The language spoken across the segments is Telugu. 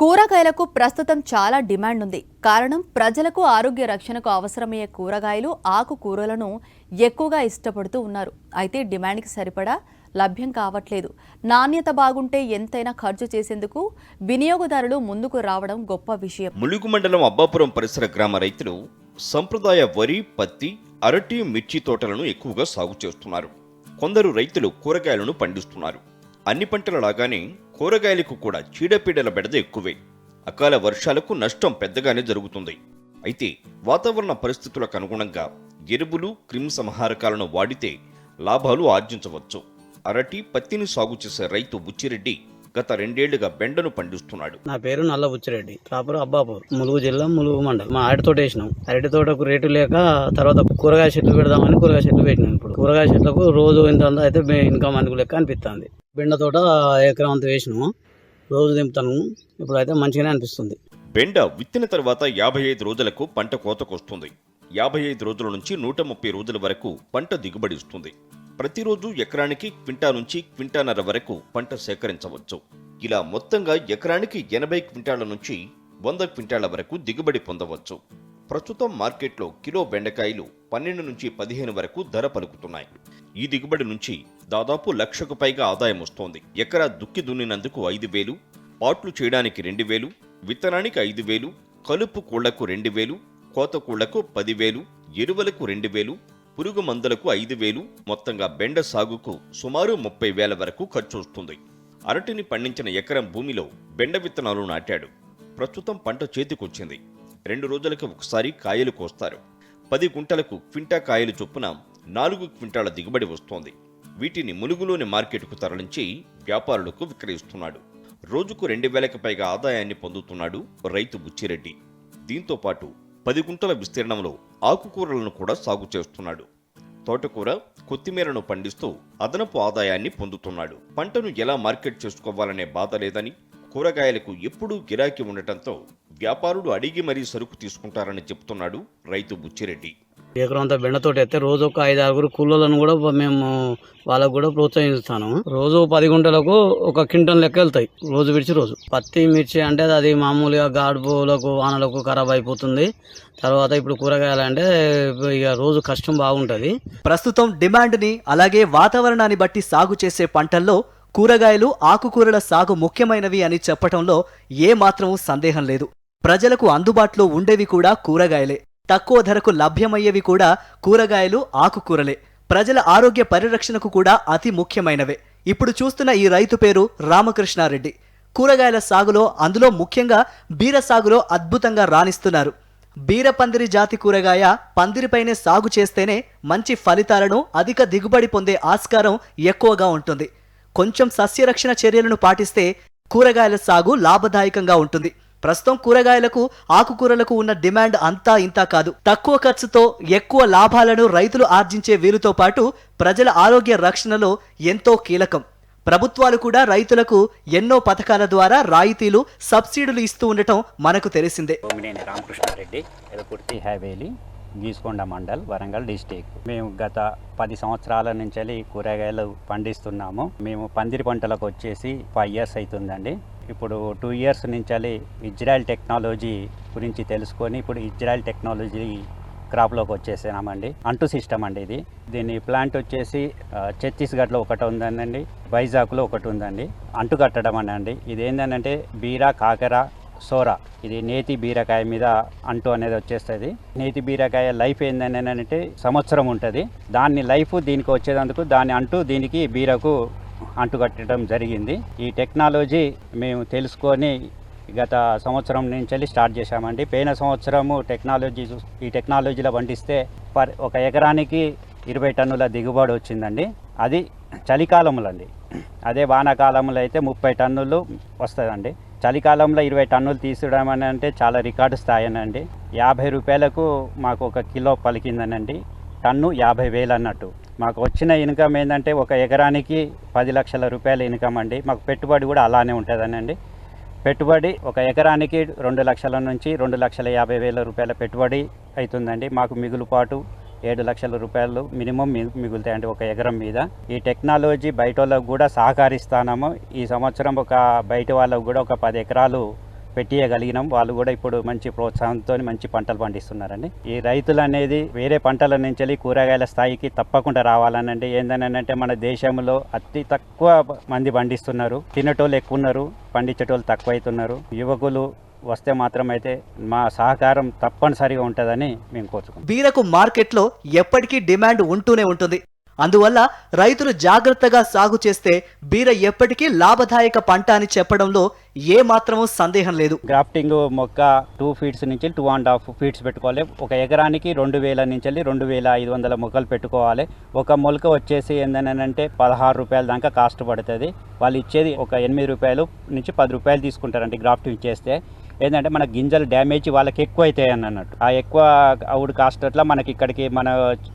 కూరగాయలకు ప్రస్తుతం చాలా డిమాండ్ ఉంది. కారణం ప్రజలకు ఆరోగ్య రక్షణకు అవసరమయ్యే కూరగాయలు ఆకుకూరలను ఎక్కువగా ఇష్టపడుతూ ఉన్నారు. అయితే డిమాండ్కి సరిపడా లభ్యం కావట్లేదు. నాణ్యత బాగుంటే ఎంతైనా ఖర్చు చేసేందుకు వినియోగదారులు ముందుకు రావడం గొప్ప విషయం. ములుగు మండలం అబ్బాపురం పరిసర గ్రామ రైతులు సంప్రదాయ వరి పత్తి అరటి మిర్చి తోటలను ఎక్కువగా సాగు చేస్తున్నారు. కొందరు రైతులు కూరగాయలను పండిస్తున్నారు. అన్ని పంటల లాగానే కూరగాయలకు కూడా చీడపీడల బెడద ఎక్కువే. అకాల వర్షాలకు నష్టం పెద్దగానే జరుగుతుంది. అయితే వాతావరణ పరిస్థితులకు అనుగుణంగా ఎరువులు క్రిమి సంహారకాలను వాడితే లాభాలు ఆర్జించవచ్చు. అరటి పత్తిని సాగు చేసే రైతు బుచ్చిరెడ్డి గత రెండేళ్ళుగా బెండను పండిస్తున్నాడు. నా పేరు నల్ల బుచ్చిరెడ్డి. ప్రాపర్ అబ్బాపూర్ ములుగు జిల్లా ములుగు మండలం. మా అరటి తోట వేసినాం. అరటి తోటకు రేటు లేక తర్వాత కూరగాయ చెట్లు పెడదామని కూరగాయ చెట్లు పెట్టినాం ఇప్పుడు. కూరగాయ చెట్లకు రోజు ఇంత అయితే ఇన్కమ్ అనుకు లెక్క అనిపిస్తుంది బెండ తోట ఎకరం అంత వేసినాము రోజు దింపుతాను. ఇప్పుడు అయితే మంచిగానే అనిపిస్తుంది. బెండ విత్తిన తర్వాత యాభై ఐదు రోజులకు పంట కోతకొస్తుంది. యాభై ఐదు రోజుల నుంచి నూట ముప్పై రోజుల వరకు పంట దిగుబడి ఇస్తుంది. ప్రతిరోజు ఎకరానికి క్వింటా నుంచి క్వింటాన్నర వరకు పంట సేకరించవచ్చు. ఇలా మొత్తంగా ఎకరానికి ఎనభై క్వింటాల నుంచి వంద క్వింటాల వరకు దిగుబడి పొందవచ్చు. ప్రస్తుతం మార్కెట్లో కిలో బెండకాయలు పన్నెండు నుంచి పదిహేను వరకు ధర పలుకుతున్నాయి. ఈ దిగుబడి నుంచి దాదాపు లక్షకు పైగా ఆదాయం వస్తోంది. ఎకరా దుక్కి దున్నినందుకు ఐదు వేలు పాట్లు చేయడానికి రెండు వేలు విత్తనానికి ఐదు వేలు కలుపు కూళ్ళకు రెండు వేలు కోత కూళ్ళకు పదివేలు ఎరువులకు రెండు వేలు పురుగు మందులకు ఐదు వేలు మొత్తంగా బెండ సాగుకు సుమారు ముప్పై వేల వరకు ఖర్చొస్తుంది. అరటిని పండించిన ఎకరం భూమిలో బెండ విత్తనాలు నాటాడు. ప్రస్తుతం పంట చేతికొచ్చింది. రెండు రోజులకు ఒకసారి కాయలు కోస్తారు. పది గుంటలకు క్వింటా కాయలు చొప్పున నాలుగు క్వింటాల దిగుబడి వస్తోంది. వీటిని ములుగులోని మార్కెట్కు తరలించి వ్యాపారులకు విక్రయిస్తున్నాడు. రోజుకు రెండు వేలకు పైగా ఆదాయాన్ని పొందుతున్నాడు రైతు బుచ్చిరెడ్డి. దీంతో పాటు పది గుంటల విస్తీర్ణంలో ఆకుకూరలను కూడా సాగు చేస్తున్నాడు. తోటకూర కొత్తిమీరను పండిస్తూ అదనపు ఆదాయాన్ని పొందుతున్నాడు. పంటను ఎలా మార్కెట్ చేసుకోవాలనే బాధ లేదని కూరగాయలకు ఎప్పుడూ గిరాకీ ఉండటంతో వ్యాపారులు అడిగి మరీ సరుకు తీసుకుంటారని చెప్తున్నాడు రైతు బుచ్చిరెడ్డి. ఎకరంతా బెండతోటి అయితే రోజు ఒక ఐదు ఆరుగురు కూలీలను కూడా మేము వాళ్ళకు కూడా ప్రోత్సహిస్తాను. రోజు పది గుంటలకు ఒక క్వింటల్ లెక్క వెళ్తాయి రోజు విడిచి రోజు. పత్తి మిర్చి అంటే అది మామూలుగా గాడుపులకు వానలకు ఖరాబ్ అయిపోతుంది. తర్వాత ఇప్పుడు కూరగాయలు అంటే ఇక రోజు కష్టం బాగుంటుంది. ప్రస్తుతం డిమాండ్ని అలాగే వాతావరణాన్ని బట్టి సాగు చేసే పంటల్లో కూరగాయలు ఆకుకూరల సాగు ముఖ్యమైనవి అని చెప్పటంలో ఏ మాత్రం సందేహం లేదు. ప్రజలకు అందుబాటులో ఉండేవి కూడా కూరగాయలే. తక్కువ ధరకు లభ్యమయ్యేవి కూడా కూరగాయలు ఆకుకూరలే. ప్రజల ఆరోగ్య పరిరక్షణకు కూడా అతి ముఖ్యమైనవే. ఇప్పుడు చూస్తున్న ఈ రైతు పేరు రామకృష్ణారెడ్డి. కూరగాయల సాగులో అందులో ముఖ్యంగా బీర సాగులో అద్భుతంగా రాణిస్తున్నారు. బీరపందిరి జాతి కూరగాయ పందిరిపైనే సాగు చేస్తేనే మంచి ఫలితాలను అధిక దిగుబడి పొందే ఆస్కారం ఎక్కువగా ఉంటుంది. కొంచెం సస్యరక్షణ చర్యలను పాటిస్తే కూరగాయల సాగు లాభదాయకంగా ఉంటుంది. ప్రస్తుతం కూరగాయలకు ఆకుకూరలకు ఉన్న డిమాండ్ అంతా ఇంతా కాదు. తక్కువ ఖర్చుతో ఎక్కువ లాభాలను రైతులు ఆర్జించే వీలుతో పాటు ప్రజల ఆరోగ్య రక్షణలో ఎంతో కీలకం. ప్రభుత్వాలు కూడా రైతులకు ఎన్నో పథకాల ద్వారా రాయితీలు సబ్సిడీలు ఇస్తూ ఉండటం మనకు తెలిసిందే. నేను రామకృష్ణారెడ్డి ఎలకుర్తి హైవేలి గీసుకొండ మండల్ వరంగల్ డిస్టిక్. మేము గత పది సంవత్సరాల నుంచి కూరగాయలు పండిస్తున్నాము. మేము పందిరి పంటలకు వచ్చేసి ఫైవ్ ఇయర్స్ అవుతుందండి ఇప్పుడు టూ ఇయర్స్ నుంచి ఇజ్రాయెల్ టెక్నాలజీ గురించి తెలుసుకొని ఇప్పుడు ఇజ్రాయెల్ టెక్నాలజీ క్రాప్లోకి వచ్చేసామండి అంటు సిస్టమ్ అండి ఇది. దీని ప్లాంట్ వచ్చేసి ఛత్తీస్గఢ్లో ఒకటి ఉందండి వైజాగ్లో ఒకటి ఉందండి. అంటు కట్టడం అనండి ఇది ఏంటంటే బీరా కాకర సోరా. ఇది నేతి బీరకాయ మీద అంటు అనేది వచ్చేస్తుంది. నేతి బీరకాయ లైఫ్ ఏందని అంటే సంవత్సరం ఉంటుంది. దాన్ని లైఫ్ దీనికి వచ్చేదందుకు దాని అంటు దీనికి బీరకు అంటు కట్టడం జరిగింది. ఈ టెక్నాలజీ మేము తెలుసుకొని గత సంవత్సరం నుంచి స్టార్ట్ చేశామండి. పోయిన సంవత్సరము టెక్నాలజీ ఈ టెక్నాలజీలో పండిస్తే పర్ ఒక ఎకరానికి ఇరవై టన్నుల దిగుబడి వచ్చిందండి. అది చలికాలంలో అండి అదే వానాకాలంలో అయితే ముప్పై టన్నులు వస్తుందండి. చలికాలంలో ఇరవై టన్నులు తీసడం అని అంటే చాలా రికార్డు స్థాయి అండి యాభై రూపాయలకు మాకు ఒక కిలో పలికిందనండి. టన్ను యాభై వేలు అన్నట్టు. మాకు వచ్చిన ఇన్కమ్ ఏంటంటే ఒక ఎకరానికి పది లక్షల రూపాయల ఇన్కమ్ అండి. మాకు పెట్టుబడి కూడా అలానే ఉంటుందనండి పెట్టుబడి ఒక ఎకరానికి రెండు లక్షల నుంచి రెండు లక్షల యాభై వేల రూపాయల పెట్టుబడి అవుతుందండి మాకు మిగులుపాటు ఏడు లక్షల రూపాయలు మినిమం మిగులుతాయండి ఒక ఎకరం మీద. ఈ టెక్నాలజీ బయట వాళ్ళకు కూడా సహకరిస్తాము. ఈ సంవత్సరం ఒక బయట వాళ్ళకు కూడా ఒక పది ఎకరాలు పెట్టియగలిగినాం. వాళ్ళు కూడా ఇప్పుడు మంచి ప్రోత్సాహంతో మంచి పంటలు పండిస్తున్నారండి. ఈ రైతులు అనేది వేరే పంటల నుంచి వెళ్ళి కూరగాయల స్థాయికి తప్పకుండా రావాలనండి. ఏందనంటే మన దేశంలో అతి తక్కువ మంది పండిస్తున్నారు. తినేటోళ్ళు ఎక్కువ ఉన్నారు పండించేటోళ్ళు తక్కువ అవుతున్నారు యువకులు వస్తే మాత్రం అయితే మా సహకారం తప్పనిసరిగా ఉంటుందని మేము కోరుకుంటాం బీరకు మార్కెట్లో ఎప్పటికీ డిమాండ్ ఉంటూనే ఉంటుంది. అందువల్ల రైతులు జాగ్రత్తగా సాగు చేస్తే బీర ఎప్పటికీ లాభదాయక పంట అని చెప్పడంలో ఏ మాత్రమూ సందేహం లేదు. గ్రాఫ్టింగ్ మొక్క టూ ఫీట్స్ నుంచి టూ అండ్ హాఫ్ ఫీట్స్ పెట్టుకోవాలి. ఒక ఎకరానికి రెండు వేల నుంచి వెళ్ళి రెండు వేల ఐదు వందల మొక్కలు పెట్టుకోవాలి. ఒక మొలక వచ్చేసి ఏంటంటే పదహారు రూపాయల దాకా కాస్ట్ పడుతుంది. వాళ్ళు ఇచ్చేది ఒక ఎనిమిది రూపాయలు నుంచి పది రూపాయలు తీసుకుంటారండి గ్రాఫ్టింగ్ చేస్తే. ఏంటంటే మన గింజలు డ్యామేజ్ వాళ్ళకి ఎక్కువ అవుతాయి అని అన్నట్టు. ఆ ఎక్కువ అవుడు కాస్ట్ అట్లా మనకి ఇక్కడికి మన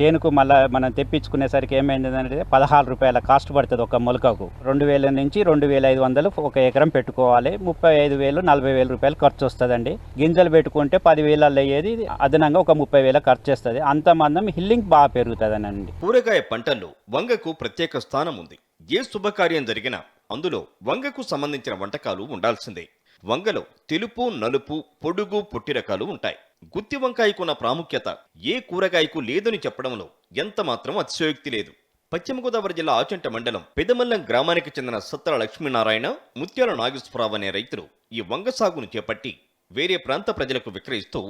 చేనుకు మళ్ళీ మనం తెప్పించుకునేసరికి ఏమైందంటే పదహారు రూపాయల కాస్ట్ పడుతుంది ఒక మొలకకు. రెండు వేల నుంచి రెండు వేల ఐదు వందలు ఒక ఎకరం పెట్టుకోవాలి. ముప్పై ఐదు వేలు నలభై వేల రూపాయలు ఖర్చు వస్తుందండి. గింజలు పెట్టుకుంటే పదివేలలో అయ్యేది అదనంగా ఒక ముప్పై వేల ఖర్చు వస్తుంది అంత మందం హిల్లింగ్ బాగా పెరుగుతుందనండి. కూరగాయ పంటల్లో వంగకు ప్రత్యేక స్థానం ఉంది. ఏ శుభకార్యం జరిగినా అందులో వంగకు సంబంధించిన వంటకాలు ఉండాల్సిందే. వంగలో తెలుపు నలుపు పొడుగు పొట్టి రకాలు ఉంటాయి. గుత్తి వంకాయకున్న ప్రాముఖ్యత ఏ కూరగాయకు లేదని చెప్పడంలో ఎంత మాత్రం అతిశయోక్తి లేదు. పశ్చిమ గోదావరి జిల్లా ఆచంట మండలం పెదమల్లం గ్రామానికి చెందిన సత్తర లక్ష్మీనారాయణ ముత్యాల నాగేశ్వరరావు అనే రైతులు ఈ వంగ సాగును చేపట్టి వేరే ప్రాంత ప్రజలకు విక్రయిస్తూ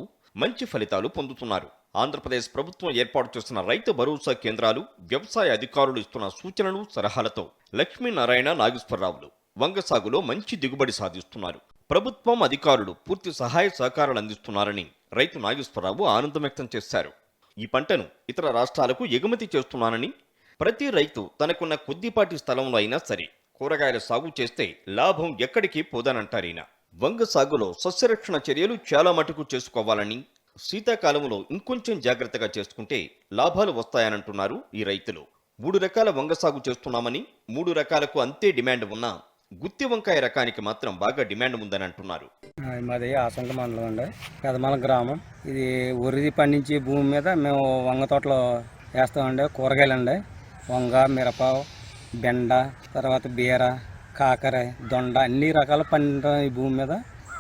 మంచి ఫలితాలు పొందుతున్నారు. ఆంధ్రప్రదేశ్ ప్రభుత్వం ఏర్పాటు చేస్తున్న రైతు భరోసా కేంద్రాలు వ్యవసాయ అధికారులు ఇస్తున్న సూచనలు సలహాలతో లక్ష్మీనారాయణ నాగేశ్వరరావులు వంగ సాగులో మంచి దిగుబడి సాధిస్తున్నారు. ప్రభుత్వం అధికారులు పూర్తి సహాయ సహకారాలు అందిస్తున్నారని రైతు నాగేశ్వరరావు ఆనందం వ్యక్తం చేశారు. ఈ పంటను ఇతర రాష్ట్రాలకు ఎగుమతి చేస్తున్నానని ప్రతి రైతు తనకున్న కొద్దిపాటి స్థలంలో అయినా సరే కూరగాయల సాగు చేస్తే లాభం ఎక్కడికి పోదనంటారీన వంగ సాగులో సస్యరక్షణ చర్యలు చాలా మటుకు చేసుకోవాలని శీతాకాలంలో ఇంకొంచెం జాగ్రత్తగా చేసుకుంటే లాభాలు వస్తాయనంటున్నారు ఈ రైతులు. మూడు రకాల వంగ సాగు చేస్తున్నామని మూడు రకాలకు అంతే డిమాండ్ ఉన్నా గుత్తి వంకాయ రకానికి మాత్రం బాగా డిమాండ్ ఉందని అంటున్నారు. మాది ఆసంక మండలం అండి పెదమల గ్రామం. ఇది వరిది పండించే భూమి మీద మేము వంగ తోటలో వేస్తామండి కూరగాయలండి వంగ మిరప బెండ తర్వాత బీర కాకర దొండ అన్ని రకాల పండుతాం ఈ భూమి మీద.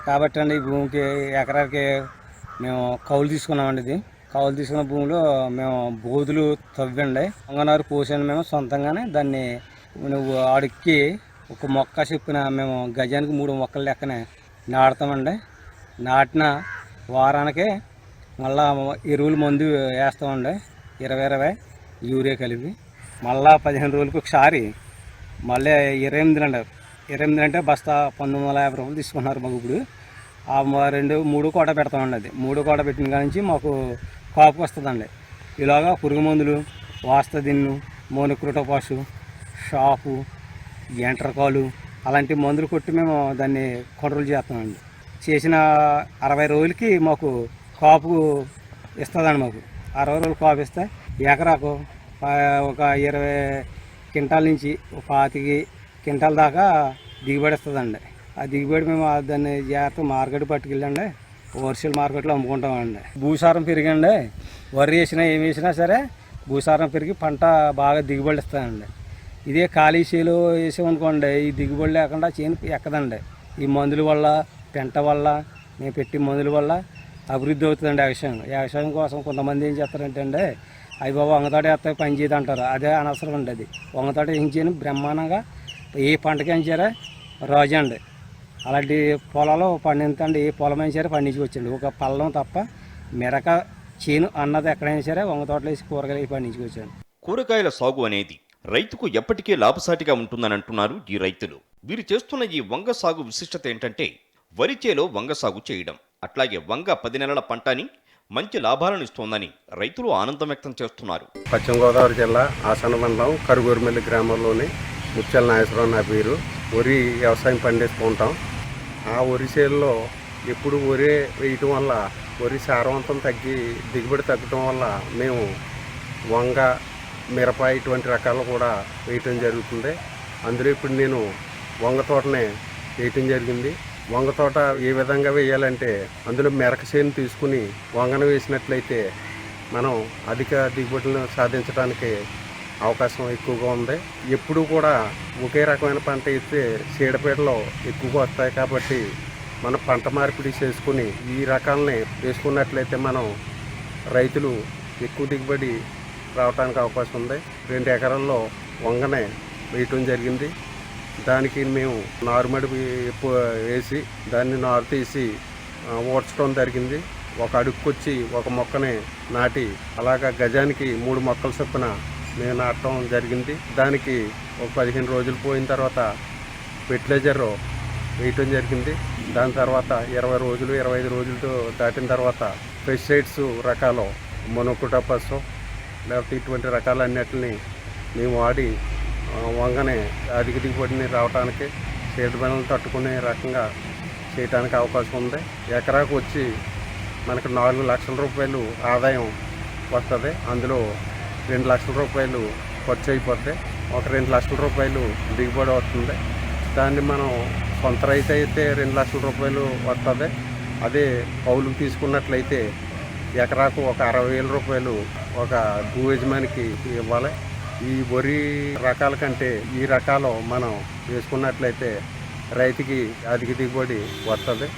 కాబట్టి అండి ఈ భూమికి ఎకరాకి మేము కౌలు తీసుకున్నామండి ఇది. కౌలు తీసుకున్న భూమిలో మేము బోధులు తవ్వండి. వంగనారు పోసాను మేము సొంతంగానే. దాన్ని నువ్వు ఒక మొక్క చెప్పిన మేము గజానికి మూడు మొక్కలు లెక్కనే నాటుతామండి. నాటిన వారానికి మళ్ళా ఎరువులు మందు వేస్తామండి. ఇరవై ఇరవై యూరియా కలిపి మళ్ళా పదిహేను రోజులకు ఒకసారి మళ్ళీ ఇరవై ఎనిమిది అండి. ఇరవై ఎనిమిది అంటే బస్తా పంతొమ్మిది వందల యాభై రూపాయలు తీసుకున్నారు మాకు ఇప్పుడు. ఆ రెండు మూడు కోట పెడతామండి అది. మూడు కోట పెట్టిన కాడ నుంచి మాకు కాపు వస్తుందండి. ఇలాగా పురుగు మందులు వాస్త దిన్ను మోనోక్రోటోపాసు షాపు ఎంట్రకాలు అలాంటి మందులు కొట్టి మేము దాన్ని కంట్రోల్ చేస్తామండి. చేసిన అరవై రోజులకి మాకు కాపు ఇస్తుందండి మాకు. అరవై రోజులు కాపు ఇస్తే ఎకరాకు ఒక ఇరవై క్వింటాల నుంచి ఒక పాతికి క్వింటాల దాకా దిగుబడి ఇస్తుందండి. ఆ దిగుబడి మేము దాన్ని జాగ్రత్త మార్కెట్ పట్టుకెళ్ళండి. హోల్సేల్ మార్కెట్లో అమ్ముకుంటామండి. భూసారం పెరిగండి. వరి వేసినా ఏమి వేసినా సరే భూసారం పెరిగి పంట బాగా దిగుబడి ఇస్తుందండి ఇదే ఖాళీ చేలో వేసామనుకోండి ఈ దిగుబడి లేకుండా చేను ఎక్కదండి. ఈ మందుల వల్ల పెంట వల్ల మేము పెట్టి మందుల వల్ల అభివృద్ధి అవుతుందండి వ్యవసాయం వ్యవసాయం కోసం కొంతమంది ఏం చేస్తారంటే అండి అయ్యి బాబు వంగతోట వేస్తే పని చేయదు అంటారు. అదే అనవసరం అండి అది. వంగతోట ఏం చేయను బ్రహ్మాండంగా ఏ పంటకి ఏం చేయరా అండి. అలాంటి పొలాలు పండించండి ఏ పొలమైనా సరే పండించుకోవచ్చండి. ఒక పళ్ళం తప్ప మిరక చేను అన్నది ఎక్కడైనా సరే వంగ తోటలో వేసి కూరగాయలు వేసి పండించుకోవచ్చండి. కూరగాయల సాగు అనేది రైతుకు ఎప్పటికీ లాభసాటిగా ఉంటుందని అంటున్నారు ఈ రైతులు. వీరు చేస్తున్న ఈ వంగ సాగు విశిష్టత ఏంటంటే వరి చేలో వంగ సాగు చేయడం. అట్లాగే వంగ పది నెలల పంటని మంచి లాభాలను ఇస్తోందని రైతులు ఆనందం వ్యక్తం చేస్తున్నారు. పశ్చిమ గోదావరి జిల్లా ఆసన మండలం కరుగురుమిల్లి గ్రామంలోని ముత్యాల నాగేశ్వరరావు నా పేరు. వరి వ్యవసాయం పండిస్తుంటాం ఆ వరి చేలలో ఎప్పుడు వరి వేయటం వల్ల వరి సారవంతం తగ్గి దిగుబడి తగ్గటం వల్ల మేము వంగ మిరప ఇటువంటి రకాలు కూడా వేయటం జరుగుతుంది. అందులో ఇప్పుడు నేను వంగ తోటనే వేయటం జరిగింది. వంగ తోట ఏ విధంగా వేయాలంటే అందులో మెరక చేను తీసుకుని వంగన వేసినట్లయితే మనం అధిక దిగుబడులను సాధించడానికి అవకాశం ఎక్కువగా ఉంది. ఎప్పుడు కూడా ఒకే రకమైన పంట ఇస్తే చీడపీడలు ఎక్కువగా వస్తాయి కాబట్టి మన పంట మార్పిడి చేసుకుని ఈ రకాలని వేసుకున్నట్లయితే మనం రైతులు ఎక్కువ దిగుబడి రావడానికి అవకాశం ఉంది. రెండు ఎకరాల్లో వంగనే వేయటం జరిగింది. దానికి మేము నారుమడి వేసి దాన్ని నారు తీసి ఓడ్చడం జరిగింది. ఒక అడుక్కొచ్చి ఒక మొక్కని నాటి అలాగా గజానికి మూడు మొక్కల చొప్పున మేము నాటడం జరిగింది. దానికి ఒక పదిహేను రోజులు పోయిన తర్వాత ఫెర్టిలైజర్ వేయటం జరిగింది. దాని తర్వాత ఇరవై రోజులు ఇరవై ఐదు రోజులతో దాటిన తర్వాత పెస్టిసైడ్స్ రకాలు మొనోకుటపస్ లేకపోతే ఇటువంటి రకాలన్నిటిని మేము వాడి వంగనే అధిక దిగుబడిని రావడానికి చీడపీడలను తట్టుకునే రకంగా చేయడానికి అవకాశం ఉంది. ఎకరాకు వచ్చి మనకు నాలుగు లక్షల రూపాయలు ఆదాయం వస్తుంది అందులో రెండు లక్షల రూపాయలు ఖర్చు అయిపోద్ది. ఒక రెండు లక్షల రూపాయలు దిగుబడి వస్తుంది. దాన్ని మనం సొంత రైతు అయితే రెండు లక్షల రూపాయలు వస్తుంది అదే కౌలుకు తీసుకున్నట్లయితే ఎకరాకు ఒక అరవై వేల రూపాయలు ఒక భూ యజమానికి ఇవ్వాలి. ఈ వరి రకాల కంటే ఈ రకాలు మనం వేసుకున్నట్లయితే రైతుకి అధిక దిగుబడి వస్తుంది.